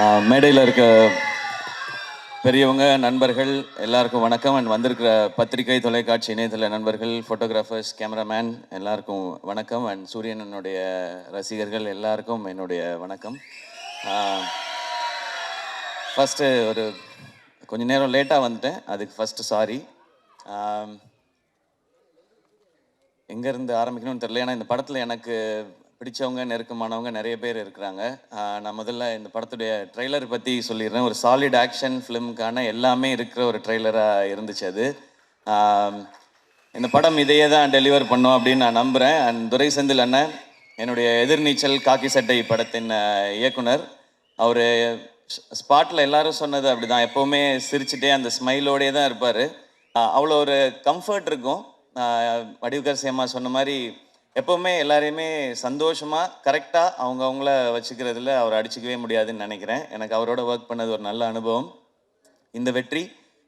மேடையில் இருக்க பெரியவங்க நண்பர்கள் எல்லாருக்கும் வணக்கம். அண்ட் வந்திருக்கிற பத்திரிகை தொலைக்காட்சி இணையதள நண்பர்கள் ஃபோட்டோகிராஃபர்ஸ் கேமராமேன் எல்லாருக்கும் வணக்கம். அண்ட் சூரியனனுடைய ரசிகர்கள் எல்லாருக்கும் என்னுடைய வணக்கம். ஃபஸ்ட்டு ஒரு கொஞ்ச நேரம் லேட்டாக வந்துட்டேன். அதுக்கு ஃபஸ்ட்டு சாரி எங்கேருந்து ஆரம்பிக்கணும்னு தெரியல. ஏன்னா இந்த படத்தில் எனக்கு பிடிச்சவங்க நெருக்கமானவங்க நிறைய பேர் இருக்கிறாங்க. நான் முதல்ல இந்த படத்துடைய ட்ரெய்லர் பற்றி சொல்லிடுறேன். ஒரு சாலிட் ஆக்ஷன் ஃபிலிம்க்கான எல்லாமே இருக்கிற ஒரு ட்ரெய்லராக இருந்துச்சு அது. இந்த படம் இதையே தான் டெலிவர் பண்ணோம் அப்படின்னு நான் நம்புகிறேன் அண்ட் துரை செந்தில் அண்ணன் என்னுடைய எதிர்நீச்சல் காக்கி சட்டை படத்தின் இயக்குனர். அவர் ஸ்பாட்டில் எல்லாரும் சொன்னது அப்படிதான். எப்போவுமே சிரிச்சுட்டே அந்த ஸ்மைலோடே தான் இருப்பார். அவ்வளோ ஒரு கம்ஃபர்ட் இருக்கும். ஆஹ் வடிவுகர் சேமா சொன்ன மாதிரி எப்போவுமே எல்லாரையுமே சந்தோஷமாக கரெக்டாக அவங்க அவங்கள வச்சுக்கிறதுல அவர் அடிச்சிக்கவே முடியாதுன்னு நினைக்கிறேன். எனக்கு அவரோட ஒர்க் பண்ணது ஒரு நல்ல அனுபவம். இந்த வெற்றி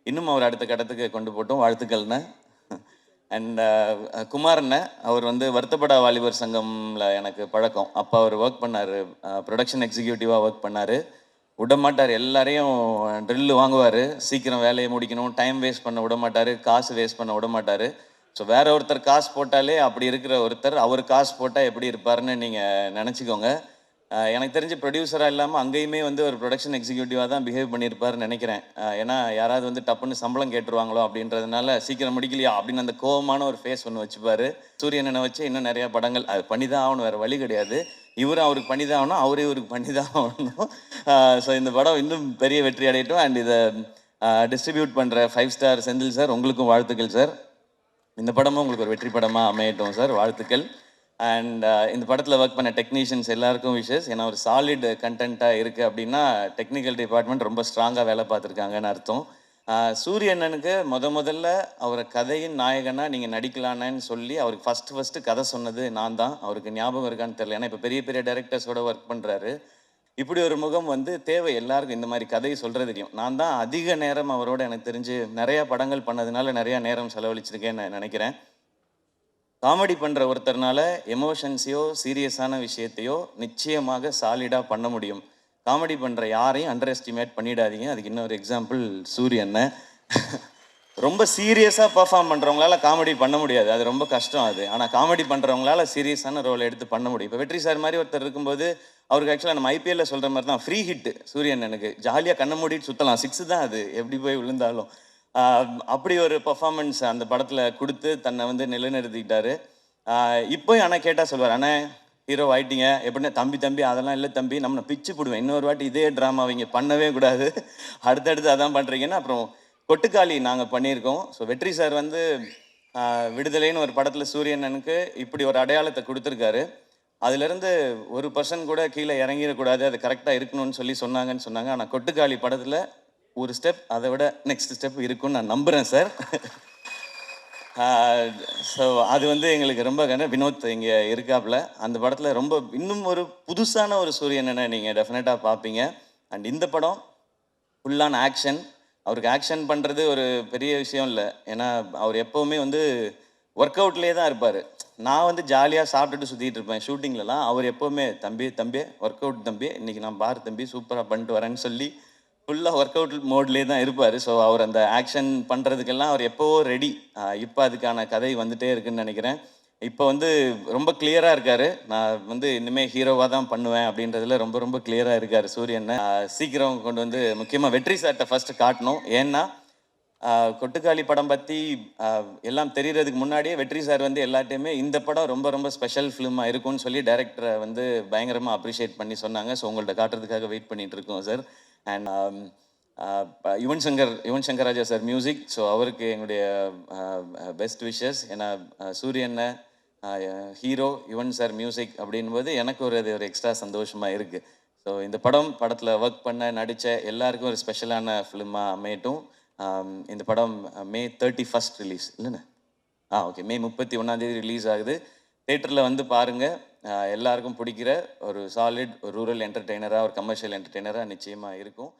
இன்னும் அவர் அடுத்த கட்டத்துக்கு கொண்டு போட்டோம். வாழ்த்துக்கள்னு அண்ட் குமார்ண்ண அவர் வந்து வருத்தப்படா வாலிபர் சங்கமில் எனக்கு பழக்கம். அப்போ அவர் ஒர்க் பண்ணார். ப்ரொடக்ஷன் எக்ஸிக்யூட்டிவாக ஒர்க் பண்ணார். விடமாட்டார். எல்லாரையும் ட்ரில்லு வாங்குவார். சீக்கிரம் வேலையை முடிக்கணும். டைம் வேஸ்ட் பண்ண விட மாட்டார் காசு வேஸ்ட் பண்ண விடமாட்டார். ஸோ வேற ஒருத்தர் காசு போட்டாலே அப்படி இருக்கிற ஒருத்தர் அவர் காசு போட்டால் எப்படி இருப்பாருன்னு நீங்கள் நினச்சிக்கோங்க. எனக்கு தெரிஞ்சு ப்ரொடியூசராக இல்லாமல் அங்கேயுமே வந்து ஒரு ப்ரொடக்ஷன் எக்ஸிக்யூட்டிவாக தான் பிஹேவ் பண்ணியிருப்பாருன்னு நினைக்கிறேன். ஏன்னா யாராவது வந்து டப்புன்னு சம்பளம் கேட்டுருவாங்களோ அப்படின்றதுனால சீக்கிரம் முடிக்கலையா அப்படின்னு அந்த கோவமான ஒரு ஃபேஸ் ஒன்று வச்சுப்பார். சூரியனை வச்சு இன்னும் நிறையா படங்கள் அது பண்ணி தான் ஆகணும் வேறு வழி கிடையாது. இவரும் அவருக்கு பண்ணி தான் ஆகணும் அவரே இவருக்கு பண்ணி தான் ஆகணும் ஸோ இந்த படம் இன்னும் பெரிய வெற்றி அடையட்டும். அண்ட் இதை டிஸ்ட்ரிபியூட் பண்ணுற ஃபைவ் ஸ்டார் செந்தில் சார் உங்களுக்கும் வாழ்த்துக்கள் சார் இந்த படமும் உங்களுக்கு ஒரு வெற்றி படமாக அமையட்டும் சார் வாழ்த்துக்கள். அண்ட் uh, இந்த படத்தில் ஒர்க் பண்ண டெக்னீஷியன்ஸ் எல்லாருக்கும் விஷஸ் ஏன்னா ஒரு சாலிட் கண்டென்ட்டாக இருக்குது அப்படின்னா டெக்னிக்கல் டிபார்ட்மெண்ட் ரொம்ப ஸ்ட்ராங்காக வேலை பார்த்துருக்காங்கன்னு அர்த்தம். சூரியண்ணனுக்கு சூரிய அண்ணனுக்கு முத முதல்ல அவரை கதையின் நாயகனாக நீங்கள் நடிக்கலானேன்னு சொல்லி அவருக்கு ஃபஸ்ட்டு ஃபஸ்ட்டு கதை சொன்னது நான் தான். அவருக்கு ஞாபகம் இருக்கான்னு தெரியல. ஏன்னா இப்போ பெரிய பெரிய டேரக்டர்ஸோட ஒர்க் பண்ணுறாரு இப்படி ஒரு முகம் வந்து தேவை. எல்லாருக்கும் இந்த மாதிரி கதையை சொல்கிறது தெரியும். நான் தான் அதிக நேரம் அவரோட எனக்கு தெரிஞ்சு நிறையா படங்கள் பண்ணதுனால நிறையா நேரம் செலவழிச்சிருக்கேன்னு நான் நினைக்கிறேன். காமெடி பண்ணுற ஒருத்தர்னால எமோஷன்ஸையோ சீரியஸான விஷயத்தையோ நிச்சயமாக சாலிடாக பண்ண முடியும். காமெடி பண்ணுற யாரையும் அண்டர் எஸ்டிமேட் பண்ணிடாதீங்க. அதுக்கு இன்னொரு எக்ஸாம்பிள் சூரியன். ரொம்ப சீரியஸாக பர்ஃபார்ம் பண்ணுறவங்களால காமெடி பண்ண முடியாது. அது ரொம்ப கஷ்டம் அது. ஆனால் காமெடி பண்ணுறவங்களால சீரியஸான ரோல் எடுத்து பண்ண முடியும். இப்போ வெற்றி சார் மாதிரி ஒருத்தர் இருக்கும்போது அவருக்கு ஆக்சுவலாக நம்ம ஐபிஎல்ல சொல்கிற மாதிரி தான் ஃப்ரீ ஹிட் சூரியன் எனக்கு ஜாலியாக கண்ணை மூடிட்டு சுற்றலாம் சிக்ஸ் தான் அது. எப்படி போய் விழுந்தாலும். அப்படி ஒரு பர்ஃபார்மன்ஸ் அந்த படத்தில் கொடுத்து தன்னை வந்து நிலைநிறுத்திக்கிட்டாரு. இப்போயும் ஆனால் கேட்டால் சொல்லுவார் அண்ணே ஹீரோ ஆயிட்டீங்க. எப்படின்னா தம்பி தம்பி அதெல்லாம் இல்லை தம்பி. நம்மளை பிச்சு போடுவேன். இன்னொரு வாட்டி இதே ட்ராமா அவங்க பண்ணவே கூடாது. அடுத்தடுத்து அதான் பண்ணுறீங்கன்னா அப்புறம் கொட்டுக்காளி நாங்கள் பண்ணியிருக்கோம். ஸோ வெற்றி சார் வந்து விடுதலைன்னு ஒரு படத்தில் சூரியனனுக்கு இப்படி ஒரு அடையாளத்தை கொடுத்துருக்காரு. அதுலேருந்து ஒரு பர்சன் கூட கீழே இறங்கிடக்கூடாது அது கரெக்டாக இருக்கணும்னு சொல்லி சொன்னாங்கன்னு சொன்னாங்க. ஆனால் கொட்டுக்காளி படத்தில் ஒரு ஸ்டெப் அதை விட நெக்ஸ்ட் ஸ்டெப் இருக்கும்னு நான் நம்புகிறேன் சார் ஸோ அது வந்து எங்களுக்கு ரொம்ப கன வினோத் இங்கே இருக்காப்புல. அந்த படத்தில் ரொம்ப இன்னும் ஒரு புதுசான ஒரு சூரியனை நீங்கள் டெஃபினட்டாக பார்ப்பீங்க அண்ட் இந்த படம் ஃபுல்லான ஆக்ஷன் அவருக்கு ஆக்ஷன் பண்ணுறது ஒரு பெரிய விஷயம் இல்லை. ஏன்னா அவர் எப்போவுமே வந்து ஒர்க் அவுட்லேயே தான் இருப்பார். நான் வந்து ஜாலியாக சாப்பிட்டுட்டு சுற்றிட்டு இருப்பேன் ஷூட்டிங்லலாம் அவர் எப்போவுமே தம்பி தம்பி ஒர்க் அவுட் தம்பி இன்றைக்கி நான் பார் தம்பி சூப்பராக பண்ணிட்டு வரேன்னு சொல்லி ஃபுல்லாக ஒர்க் அவுட் மோட்லேயே தான் இருப்பார். ஸோ அவர் அந்த ஆக்ஷன் பண்ணுறதுக்கெல்லாம் அவர் எப்போவோ ரெடி இப்போ அதுக்கான கதை வந்துகிட்டே இருக்குன்னு நினைக்கிறேன். இப்போ வந்து ரொம்ப கிளியராக இருக்கார். நான் வந்து இனிமேல் ஹீரோவாக தான் பண்ணுவேன் அப்படின்றதுல ரொம்ப ரொம்ப கிளியராக இருக்கார் சூரியன். சீக்கிரம் கொண்டு வந்து முக்கியமாக வெற்றி சார்ட்டை ஃபஸ்ட்டு காட்டணும். ஏன்னா கொட்டுக்காளி படம் பற்றி எல்லாம் தெரியறதுக்கு முன்னாடியே வெற்றி சார் வந்து எல்லாட்டையுமே இந்த படம் ரொம்ப ரொம்ப ஸ்பெஷல் ஃபிலிமாக இருக்கும்னு சொல்லி டைரக்டரை வந்து பயங்கரமாக அப்ரிஷியேட் பண்ணி சொன்னாங்க. ஸோ உங்கள்கிட்ட காட்டுறதுக்காக வெயிட் பண்ணிட்டு இருக்கோம் sir and Yuvan Shankar Yuvan Shankar Raja sir music so அவருக்கு எங்களுடைய பெஸ்ட் விஷஸ் ஏன்னா சூரியனை ஹீரோ யுவன் சார் மியூசிக் அப்படின்போது எனக்கு ஒரு அது ஒரு எக்ஸ்ட்ரா சந்தோஷமாக இருக்குது ஸோ இந்த படம் படத்தில் ஒர்க் பண்ண நடித்த எல்லாருக்கும் ஒரு ஸ்பெஷலான ஃபிலிமாக அமையட்டும். இந்த படம் மே தேர்ட்டி ஃபஸ்ட் ரிலீஸ் இல்லைண்ணே? ஆ ஓகே மே முப்பத்தி ஒன்றாந்தேதி ரிலீஸ் ஆகுது. தேட்டரில் வந்து பாருங்கள் எல்லாருக்கும் பிடிக்கிற ஒரு சாலிட் ஒரு ரூரல் என்டர்டெய்னராக ஒரு கமர்ஷியல் என்டர்டெய்னராக நிச்சயமாக இருக்கும்.